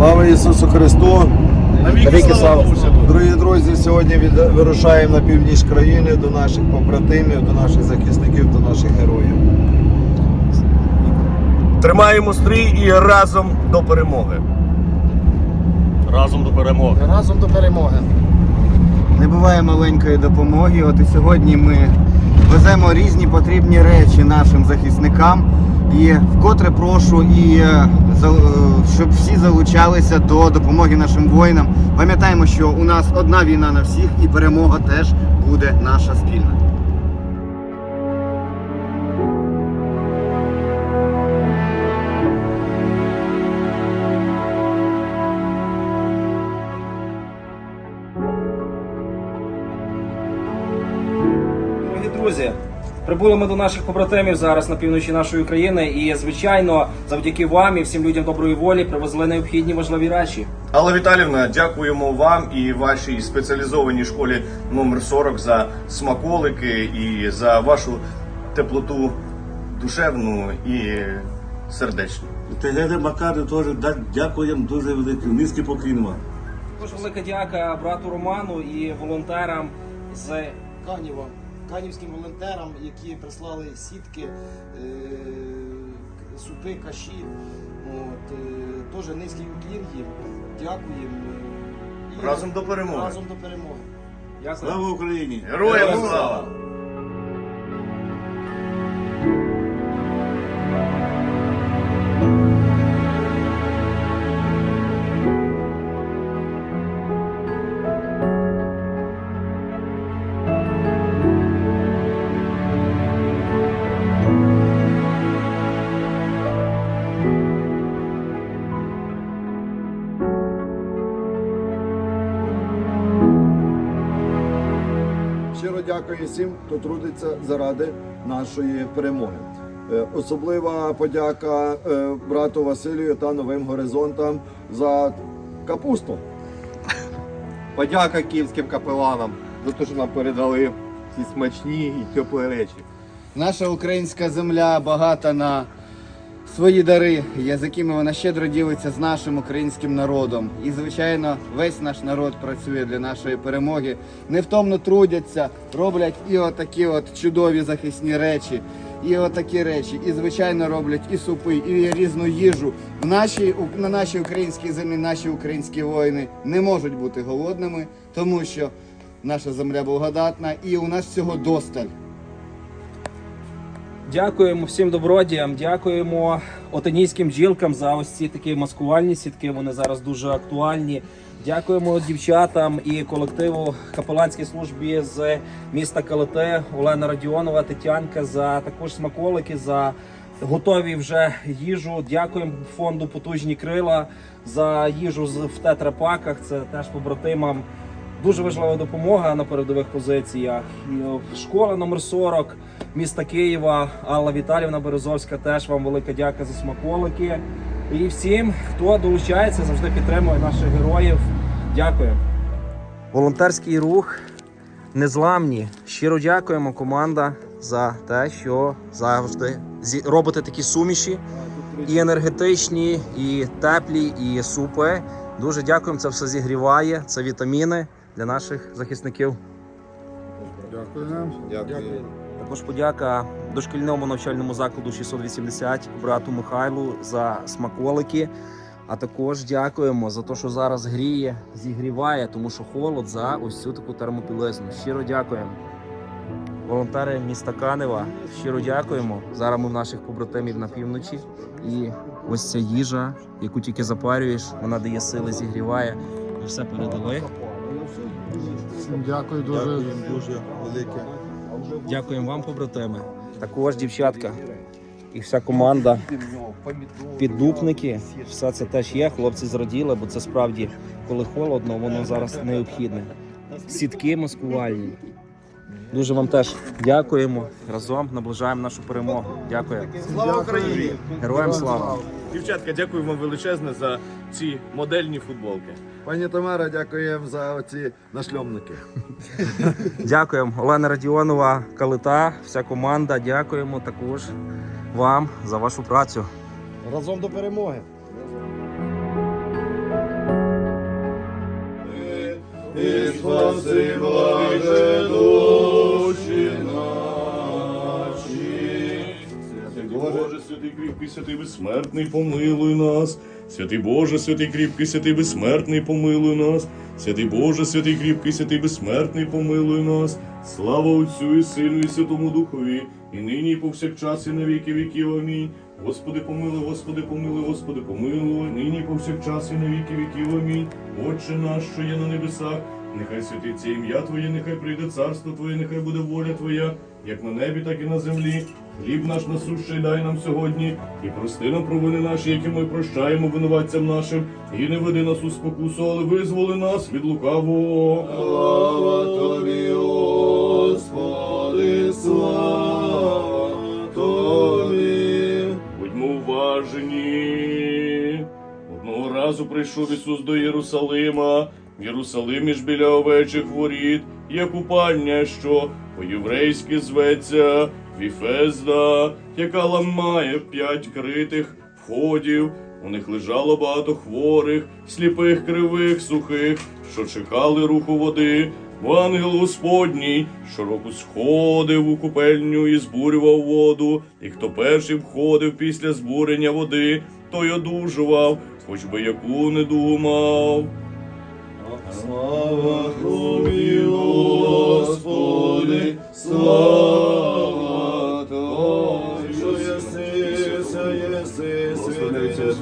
Слава Ісусу Христу! Навіки слава Богу. Дорогі друзі, сьогодні вирушаємо на північ країни до наших побратимів, до наших захисників, до наших героїв. Тримаємо стрій і разом до перемоги. Разом до перемоги. Разом до перемоги. Не буває маленької допомоги. От і сьогодні ми веземо різні потрібні речі нашим захисникам. І вкотре прошу, і е, е, щоб всі залучалися до допомоги нашим воїнам. Пам'ятаємо, що у нас одна війна на всіх, і перемога теж буде наша спільна. Прибули ми до наших побратимів зараз на півночі нашої країни, і звичайно, завдяки вам і всім людям доброї волі привезли необхідні важливі речі. Алла Віталівна, дякуємо вам і вашій спеціалізованій школі номер 40 за смаколики і за вашу теплоту душевну і сердечну. Тегере Макару теж да- дякуємо дуже велике. Низький поклін вам. Також велика дяка брату Роману і волонтерам з Канєва, канівським волонтерам, які прислали сітки, е, супи, каші. От, е, теж низький уклін їм. Дякуємо. І Разом до перемоги. Разом до перемоги. Слава Україні! Героям слава! Дякую всім, хто трудиться заради нашої перемоги. Е, Особлива подяка е, брату Василію та новим горизонтам за капусту. Подяка київським капеланам за те, що нам передали ці смачні і теплі речі. Наша українська земля багата на свої дари, з якими вона щедро ділиться з нашим українським народом. І, звичайно, весь наш народ працює для нашої перемоги. Невтомно трудяться, роблять і отакі от чудові захисні речі, і отакі речі. І, звичайно, роблять і супи, і різну їжу. В нашій, на нашій українській землі наші українські воїни не можуть бути голодними, тому що наша земля благодатна і у нас всього досталь. Дякуємо всім добродіям, дякуємо отинійським бджілкам за ось ці такі маскувальні сітки. Вони зараз дуже актуальні. Дякуємо дівчатам і колективу капеланській службі з міста Калите, Олена Радіонова, Тетянка за також смаколики, за готові вже їжу. Дякуємо фонду Потужні крила за їжу в тетрапаках. Це теж побратимам. Дуже важлива допомога на передових позиціях. Школа номер 40 міста Києва, Алла Віталівна Березовська. Теж вам велика дяка за смаколики. І всім, хто долучається, завжди підтримує наших героїв. Дякую. Волонтерський рух незламні. Щиро дякуємо, команда, за те, що завжди робите такі суміші і енергетичні, і теплі, і супи. Дуже дякуємо. Це все зігріває. Це вітаміни для наших захисників. Дякую. Також подяка дошкільному навчальному закладу 680 брату Михайлу за смаколики. А також дякуємо за те, що зараз гріє, зігріває, тому що холод за ось цю таку термопілизну. Щиро дякуємо. Волонтери міста Канева, щиро дякуємо. Зараз ми в наших побратимів на півночі. І ось ця їжа, яку тільки запарюєш, вона дає сили, зігріває. Ви все передали. Дякую дуже. дуже велике. Дякуємо вам, побратими. Також дівчатка і вся команда. Піддупники, все це теж є. Хлопці зраділи, бо це справді, коли холодно, воно зараз необхідне. Сітки маскувальні. Дуже вам теж дякуємо. Разом наближаємо нашу перемогу. Дякую. Слава Україні! Героям слава! Дівчатка, дякую вам величезне за ці модельні футболки. Пані Тамара, дякуємо за ці нашльомники. Дякуємо. Олена Радіонова, Калита, вся команда. Дякуємо також вам за вашу працю. Разом до перемоги. І спаси благодуші наші. Святий кріпкий, святий безсмертний, помилуй нас. Святий Боже, святий кріпкий, святий безсмертний, помилуй нас. Святий Боже, святий кріпкий, святий безсмертний, помилуй нас. Слава Отцю і Сину, і Святому Духові, і нині, і повсякчас, і на віки віків. Амінь. Господи, помилуй, Господи, помилуй, Господи, помилуй, нині, повсякчас, і на віки віків. Амінь. Отче наш, що є на небесах, нехай святиться ім'я Твоє, нехай прийде царство Твоє, нехай буде воля Твоя, як на небі, так і на землі. Хліб наш насущий дай нам сьогодні, і прости нам провини наші, які ми прощаємо винуватцям нашим, і не веди нас у спокусу, але визволи нас від лукавого. Слава тобі, Господи, слава тобі. Будьмо уважні. Одного разу прийшов Ісус до Єрусалима. В Єрусалимі ж біля овечих воріт є купальня, що по-єврейськи зветься Віфезда, яка ламає п'ять критих входів. У них лежало багато хворих, сліпих, кривих, сухих, що чекали руху води. Бо ангел Господній щороку сходив у купельню і збурював воду, і хто перший входив після збурення води, той одужував, хоч би яку не думав. Слава тобі, Господи, слава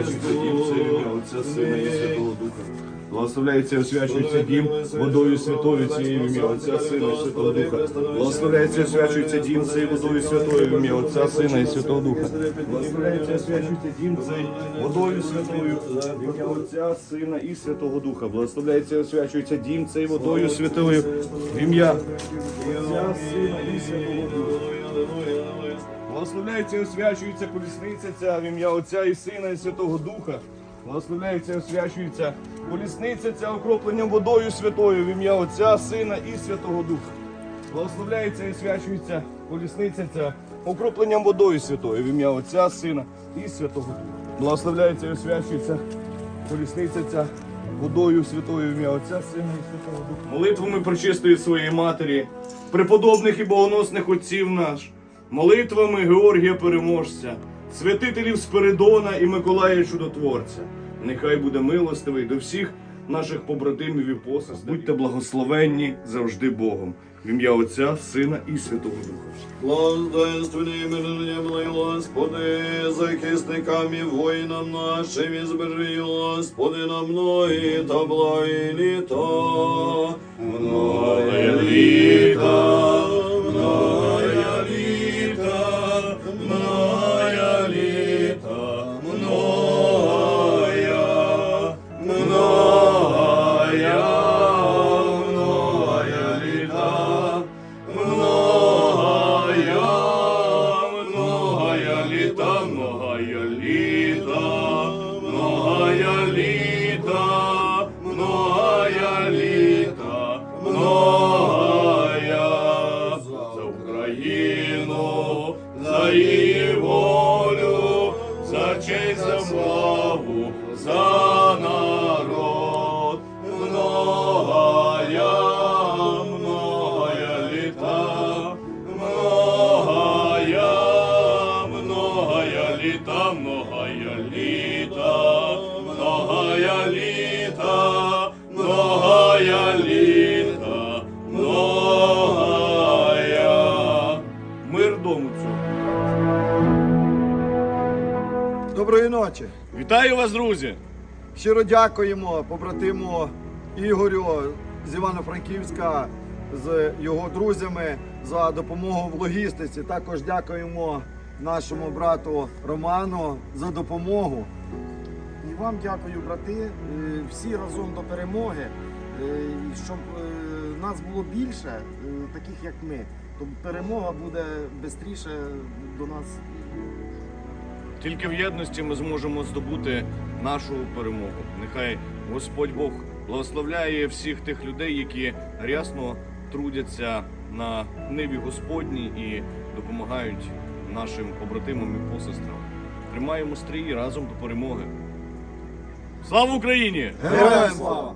Отця, Сина і Святого Духа. Благословляється освячується дім водою святою цією ім'я Отця, Сина і Святого Духа. Благословляється освячується дім цей водою святою в ім'я Отця, Сина і Святого Духа. Благословляється освячується дім цей водою святою в ім'я Отця, Сина і Святого Духа. Благословляється освячується дім цей водою святою в ім'я Отця, Сина і Святого Духа. Благословляється і освячується колісниця ця в ім'я Отця і Сина і Святого Духа. Благословляється і освячується колісниця ця окропленням водою святою в ім'я Отця, Сина і Святого Духа. Благословляється і освячується колісниця ця окропленням водою святою в ім'я Отця, Сина і Святого Духа. Благословляється і освячується колісниця ця водою святою в ім'я Отця, Сина і Святого Духа. Молитвами причистої своєї матері, преподобних і богоносних отців наш, молитвами Георгія Переможця, святителів Спиридона і Миколая Чудотворця. Нехай буде милостивий до всіх наших побратимів і посестер. Будьте благословенні завжди Богом. В ім'я Отця, Сина і Святого Духа. Благоденственний мирнем, Господи, захисникам і воїнам нашим і збережи, Господи, на многі та благі літа. Многое літа, многое Доброї ночі. Вітаю вас, друзі! Щиро дякуємо побратиму Ігорю з Івано-Франківська з його друзями за допомогу в логістиці. Також дякуємо нашому брату Роману за допомогу. І вам дякую, брати. Е, Всі разом до перемоги. Е, Щоб е, нас було більше, таких як ми, то перемога буде швидше до нас. Тільки в єдності ми зможемо здобути нашу перемогу. Нехай Господь Бог благословляє всіх тих людей, які рясно трудяться на ниві Господній і допомагають нашим побратимам і посестрам. Тримаємо стрій разом до перемоги. Слава Україні! Героям слава!